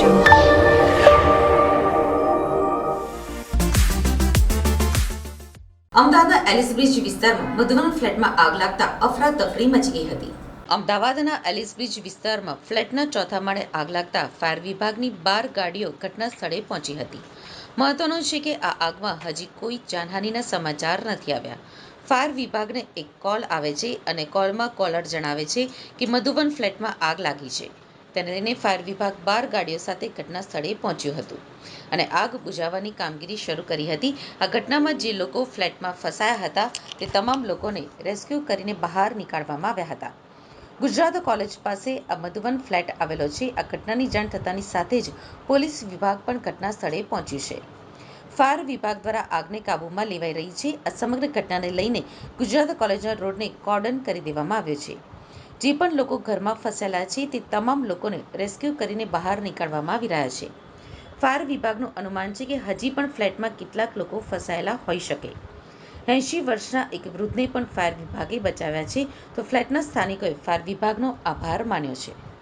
જવું અમદાવાદના એલિસબ્રિજ વિસ્તારમાં મધુવન ફ્લેટમાં આગ લાગતા અફરાતફરી મચી ગઈ હતી. અમદાવાદના એલિસબ્રિજ વિસ્તારમાં ફ્લેટના ચોથા માળે આગ લાગતા ફાયર વિભાગની બાર ગાડીઓ ઘટના સ્થળે પહોંચી હતી. મહત્વનું છે કે આ આગમાં હજી કોઈ જાનહાનિના સમાચાર નથી આવ્યા. ફાયર વિભાગને એક કોલ આવે છે અને કોલમાં કોલર જણાવે છે કે મધુબન ફ્લેટમાં આગ લાગી છે. તેને ફાયર વિભાગ બાર ગાડીઓ સાથે ઘટના સ્થળે પહોંચ્યું હતું અને આગ બુઝાવવાની કામગીરી શરૂ કરી હતી. આ ઘટનામાં જે લોકો ફ્લેટમાં ફસાયા હતા તે તમામ લોકોને રેસ્ક્યુ કરીને બહાર નીકાળવામાં આવ્યા હતા. ગુજરાત કોલેજ પાસે આ મધુવન ફ્લેટ આવેલો છે. આ ઘટનાની જાણ થતાની સાથે જ પોલીસ વિભાગ પણ ઘટના સ્થળે પહોંચ્યું છે. ફાયર વિભાગ દ્વારા આગને કાબૂમાં લેવાઈ રહી છે. આ સમગ્ર ઘટનાને લઈને ગુજરાત કોલેજના રોડને કોર્ડન કરી દેવામાં આવ્યો છે. જે પણ લોકો ઘરમાં ફસાયેલા છે તે તમામ લોકોને રેસ્ક્યુ કરીને બહાર નીકાળવામાં આવી રહ્યા છે. ફાયર વિભાગનું અનુમાન છે કે હજી પણ ફ્લેટમાં કેટલાક લોકો ફસાયેલા હોઈ શકે. એંશી વર્ષના એક વૃદ્ધને પણ ફાયર વિભાગે બચાવ્યા છે, તો ફ્લેટના સ્થાનિકોએ ફાયર વિભાગનો આભાર માન્યો છે.